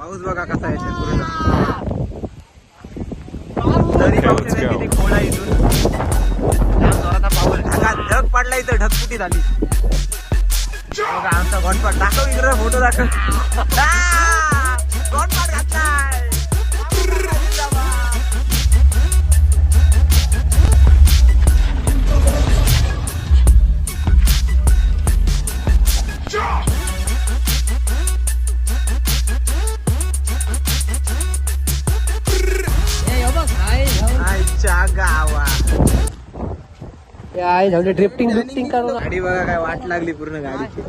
पाऊस बघा कसा येते पूर्ण. तरी पाऊस let's येते go. किती खोला इथून. जोराचा पाऊस. ढगा ढग पडला इथं ढगफुटी झाली? बघा आमचा गणपत दाखव इकडे फोटो दाखव. आ, आहे झाले ड्रिफ्टिंग करून. गाडी बघा काय वाट लागली पूर्ण गाडीची.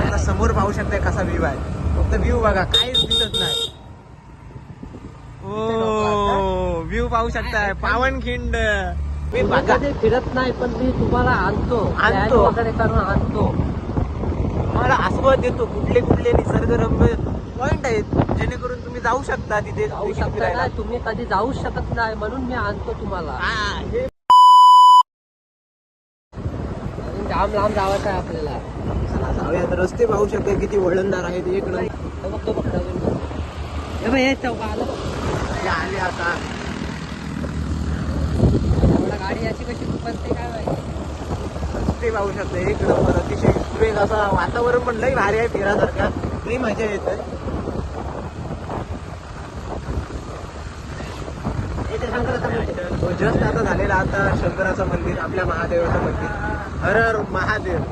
आता समोर पाहू शकताय कसा व्ह्यू आहे. फक्त व्ह्यू बघा काहीच दिसत नाही. ओ व्ह्यू पाहू शकताय. पावनखिंड मी बघा फिरत नाही पण मी तुम्हाला आणतो. आणतो. करून आणतो. मला आस्वाद देतो कुठले कुठले निसर्गरम्य पॉइंट आहेत जेणेकरून तुम्ही जाऊ शकता तिथे जाऊ शकता तुम्ही कधी जाऊ शकत नाही म्हणून मी आणतो तुम्हाला. जाम लांब जावायचं आहे आपल्याला. चला रस्ते पाहू शकता किती वळणदार आहेत. एक नंबर. बघ, तो. हे चौक आलं आले आता. गाडी कशी बनते काय माहिती रस्ते पाहू शकता. एक नंबर. अतिशय सुरेख असा वातावरण पण लई भारी आहे फिरासारखा. लई मजा येत. जस्ट आता झालेला आता शंकराचं मंदिर आपल्या महादेवाचं मंदिर. हर हर महादेव.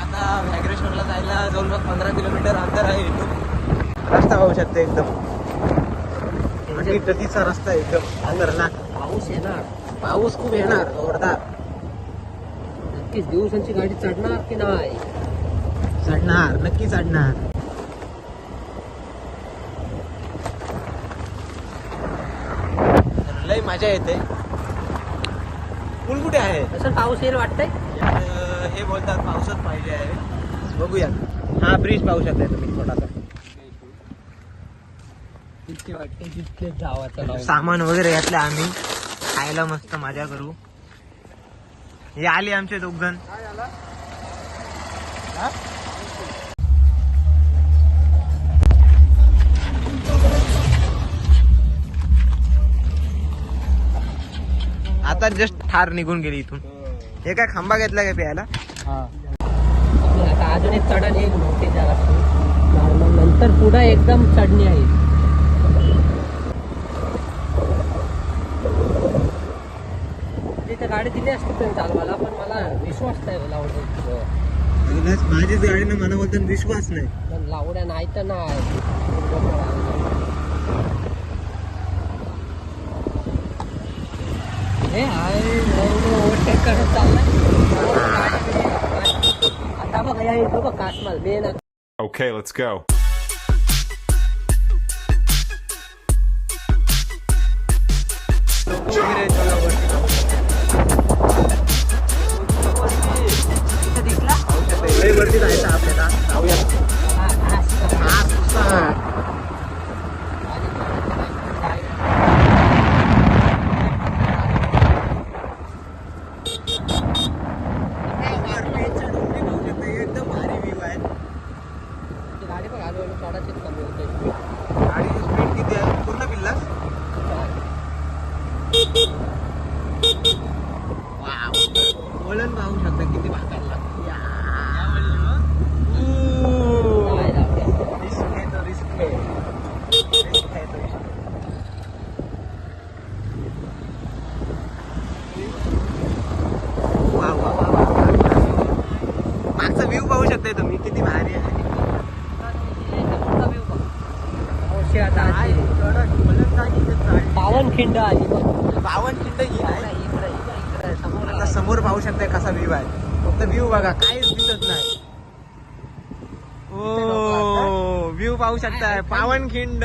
आता व्याघ्रेश्वरला जायला जवळपास पंधरा किलोमीटर अंतर आहे. इथून रस्ता पाहू शकता एकदम. आणि नदीचा रस्ता एकदम पाऊस येणार. पाऊस खूप येणार जोरदार. नक्कीच दिवसांची गाडी चढणार की नाही? चढणार नक्की चढणार तर लय मजा येते. पूल कुठे आहे? असं पाऊस येईल वाटतंय? अं, हे बोलतात पावसात पाहिजे आहे. बघूया. हा ब्रिज पाहू शकताय तुम्ही छोटासा जितके वाटते जितके जावाचं लावून. सामान वगैरे घातलं आम्ही. खायला मस्त मजा करू. हे आले आमचे दोघजण आता जस्ट ठार निघून गेली इथून. हे काय खांबा घेतला काय प्यायला? आता अजून एक चढण एक मोठी जागा नॉर्मल नंतर पुढे एकदम चढणी आहे. तिथे गाडी दिली असती पण चालवायला पण मला विश्वास नाही लावड्या माझीच गाडीनं मला बोलतात विश्वास नाही. पण लावड्या नाही तर नाही. हे ओव्हरटेक करत चाललाय आता बघ या इथं बघ कासमाल मेन Okay, let's go. लय वरती जायचं आपल्याला जाऊया हा, सुसाट. एकदम भारी व्ह्यू आहे गाडी बघ आलो चढाचीच कमी होते गाडीची स्पीड किती आहे पूर्ण पिल्लास वळण पाहू शकता किती भागायला लागतं. या. ऊ. काय जाऊ दे. रिस्क है तो रिस्क है रिस्क है तो रिस्क वा वा वा वा मागचा शकताय तुम्ही? किती भारी आहे. पावन खिंड आली बघ. बावन खिंड ही आहे. समोर आता समोर पाहू शकताय कसा व्ह्यू आहे. फक्त व्ह्यू बघा काहीच दिसत नाही. ओ व्ह्यू पाहू शकताय. पावनखिंड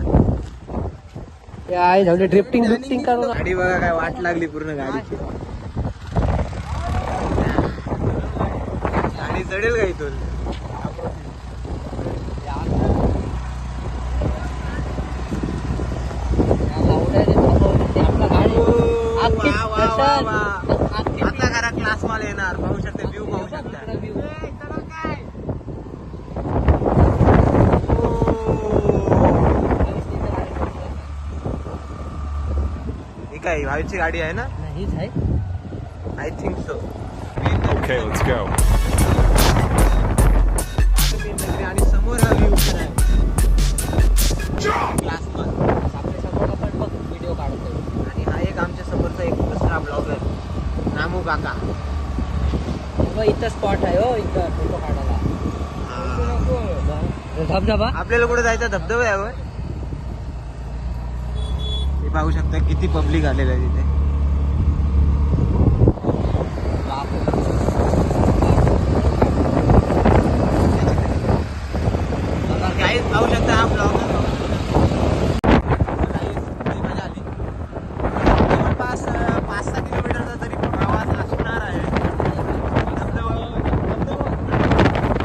आई जाऊ ड्रिफ्टिंग ड्रिफ्टिंग करू गाडी बघा काय वाट लागली पूर्ण गाडीची. गाडी चढेल का इथून वा, वा, वा, वा. आता करा क्लास माल येणार पाहू शकते व्ह्यू पाहू शकता ही भाईची गाडी आहे ना? हीच आहे. I think so Okay, let's go. आणि समोर हा व्ह्यू आहे क्लास आपल्यासमोर आपण बघ व्हिडिओ काढतोय. आणि हा एक आमच्या समोरचा एक दुसरा ब्लॉगर रामू काका. बघ इथं स्पॉट आहे हो इथं फोटो काढायला. धबधबा. आपल्याला कुठे जायचं? धबधबा यावर हे पाहू शकता किती पब्लिक आलेलं आहे तिथे. काहीच पाहू शकता हा ब्लॉगर जवळपास पाच सहा किलोमीटरचा तरी प्रवास असणार आहे.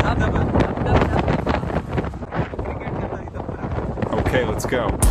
धबधबा धबधबा धबधबा Okay, let's go.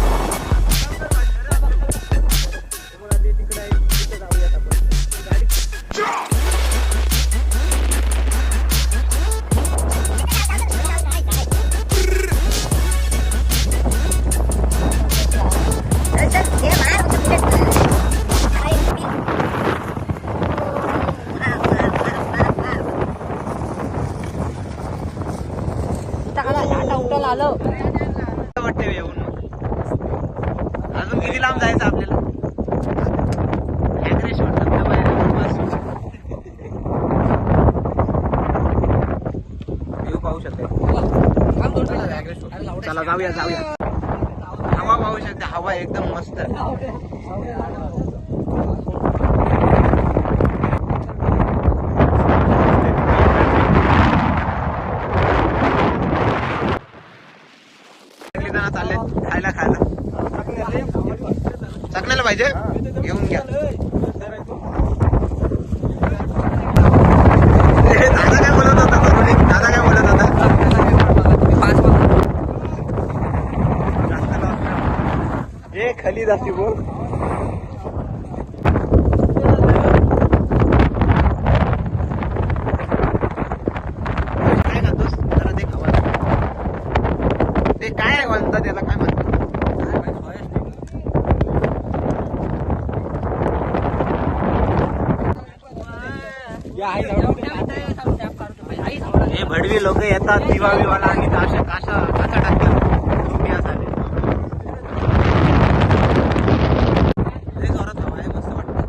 पाहू शकते. चला जाऊया जाऊया. हवा पाहू शकते. हवा एकदम मस्त. चालले खायला खायला. चकण्याला पाहिजे? घेऊन घ्या ए, दादा काय बोलत होता बरोबर दादा काय बोलत होता जास्त खाली जाती बोल काय खातोस? जरा ते काय म्हणतात त्याला काय म्हणतात हे भडवी लोक येतात दिवा बिवाला आणि काशा काशा काचा टाकतात तुम्ही असाले लय जोरात हवा आहे, मस्त वाटतं.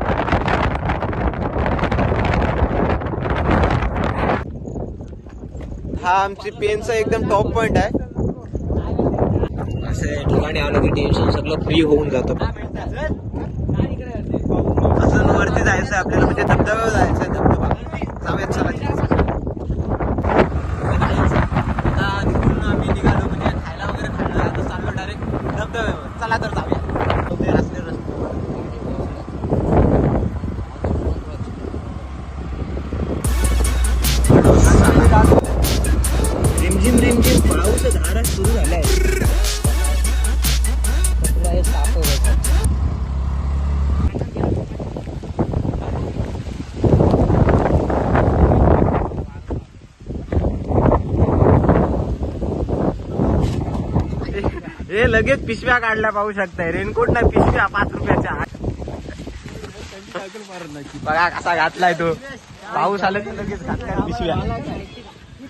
हा आमची पेनचा एकदम टॉप पॉइंट आहे. असं ठिकाणी आलं की टेन्शन सगळं फ्री होऊन जातं. अजून वरती जायचं आपल्याला म्हणजे धबधब्यावर जायचं. हे लगेच पिशव्या काढल्या पाहू शकताय. रेनकोट नाही पिशव्या पाच रुपयाच्या. बघा कसा घातलाय तो. पाऊस आला की लगेच घातलाय पिशव्या.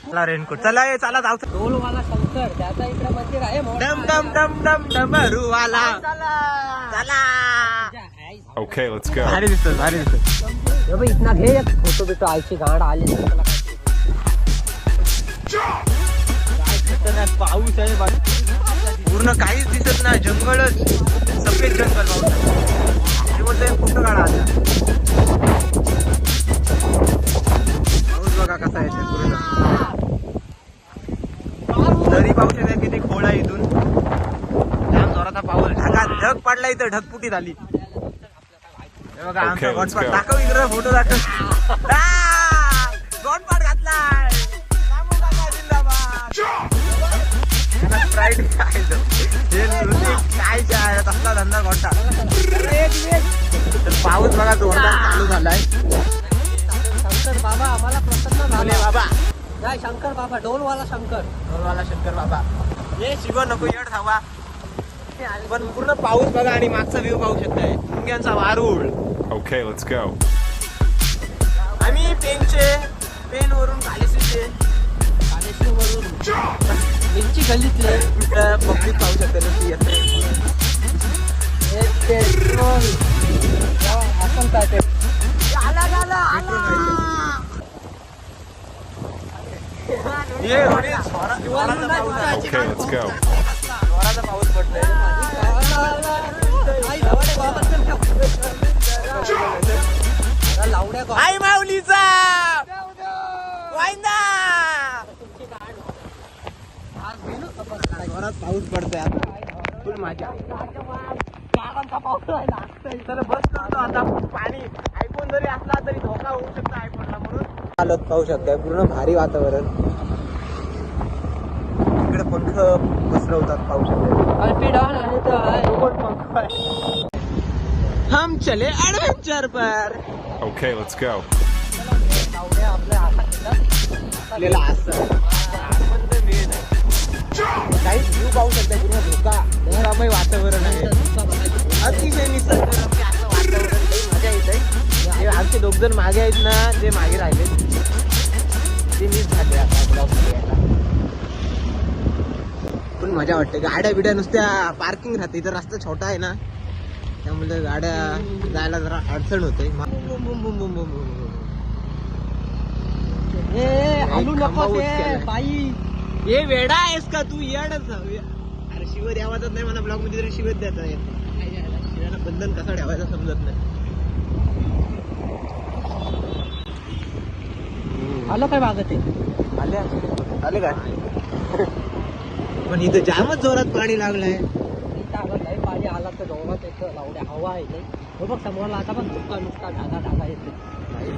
चला रेनकोट. चला ये चला जाऊ. ढोलवाला शंकर त्याचा इकडे मंदिर आहे मोठा. डम डम डम डम डमरूवाला. चला. Okay, let's go. भारी दिसतो भारी दिसतो इथनं घे एक फोटो बिटो आईची गाड आली. पाऊस आहे. पूर्ण काहीच दिसत नाही जंगलच. सफेद जंगल पाऊस काढा आता पाऊस बघा कसा येते पूर्ण. तरी पाऊस येते किती खोळ इथून. जाम जोराचा पाऊस ढग पडला इथं ढगपुटी झाली. बघा आमचा गॉडपाट दाखव इकडे फोटो दाखव. गॉडपाट घातला हे काय चहा, तसला धंदा तर पाऊस बघा जोरदार चालू झालाय. शंकर बाबा आम्हाला प्रसन्न झाला. बाबा. काय शंकर बाबा डोलवाला शंकर. ढोलवाला शंकर बाबा. ये शिव नको येड धावा. पण पूर्ण पाऊस बघा आणि मागचा व्ह्यू पाहू शकताय. मुंग्यांचा वारूळ. Okay, let's go. आम्ही पेनचे पेन वरून कालेसीचे कालेश्वरवरून तुमची पब्लिक पाहू शकते ना ती आपण काय ते Okay, let's go. पाऊस पडलाय जोरात पाऊस पडतोय आता. फुल माझ्या तर बस करतो आता. पाणी आयफोन जरी असला तरी धोका होऊ शकतो आयफोनला म्हणून. हालत पाहू शकताय. पूर्ण भारी वातावरण. इकडे पंख पसरवतात पाहू आहे. हम चले एडवेंचर पर. लावड्या आपल्या हातात असं. काही व्ह्यू पाहू शकता पूर्ण धोका. धोकामय वातावरण आहे. अतिशय निसर्गरम्य असं वातावरण लई मजा येत आहे आमचे दोघ जण मागे आहेत ना जे मागे राहिले. ते मिस झाले आता ब्लॉग पण मजा वाटते. गाड्या बिड्या नुसत्या पार्किंग राहते. इथं रस्ता छोटा आहे ना त्यामुळे गाड्या जायला जरा अडचण होते. नको ये वेडा आहेस का तू? येडच अरे शिव द्यावाच नाही मला ब्लॉगमध्ये तरी शिवच द्यायचा येत नाही. शिव्याला बंधन कसं ठेवायचं समजत नाही. आलं काय मागं ते? आले आले. काय? पण इथं जामच जोरात पाणी लागलंय. पाणी आला तर डोंगरात येतं. लावड्या हवा आहे. हो बघ समोरला आता पण धुका नुसता ढागा ढागा येते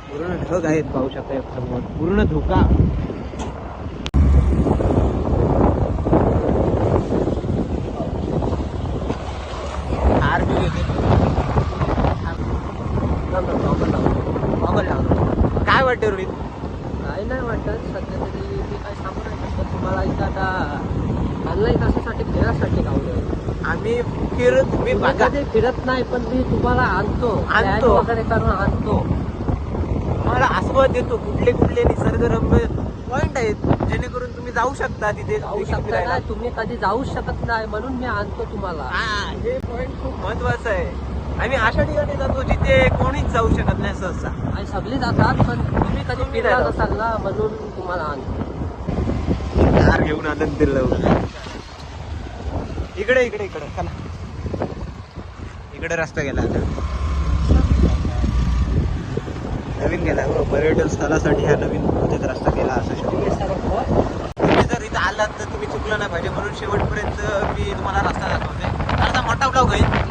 पूर्ण ढग आहेत पाहू शकता समोर. पूर्ण धोका हार बी घेते काय वाटतं रोहित काय नाही वाटत. सध्या तरी मी काय सांगू नाही शकत. तुम्हाला इथं आता ऑनलाईन कशासाठी फिरायसाठी गावलं आम्ही फिरत मी बघा. कधी फिरत नाही पण मी तुम्हाला आणतो. आणतो. वगैरे करून आणतो. मला आस्वाद देतो. कुठले कुठले निसर्गरम्य पॉइंट आहेत जेणेकरून तुम्ही जाऊ शकता तिथे जाऊ शकता तुम्ही कधी जाऊ शकत नाही म्हणून मी आणतो तुम्हाला. हा हे पॉइंट खूप महत्वाचं आहे. आम्ही अशा ठिकाणी जातो जिथे कोणीच जाऊ शकत नाही सहसा. आणि सगळी जातात पण तुम्ही कधी नाही नसाल ना म्हणून तुम्हाला आणतो कार घेऊन आनंद दिलं इकडे इकडे इकडे चला. इकडे रस्ता गेला आता. नवीन गेला. हो, पर्यटन स्थळासाठी हा नवीन बहुतेक रस्ता गेला असं तुम्ही जर इथं आलात तर तुम्ही चुकलं नाही पाहिजे. म्हणून शेवटपर्यंत मी तुम्हाला रस्ता दाखवते आता मोठा ब्लॉग होईल.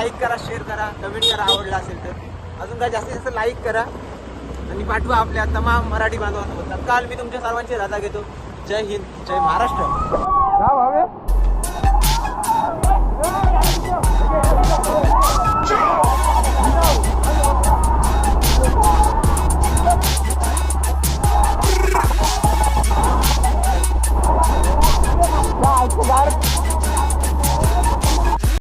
लाईक करा शेअर करा कमेंट करा आवडला असेल तर. अजून काय जास्तीत जास्त लाईक करा. आणि पाठवा आपल्या तमाम मराठी बांधवांसोबत. काल मी तुमच्या सर्वांची राजा घेतो. जय हिंद जय महाराष्ट्र. Vai, cuidado.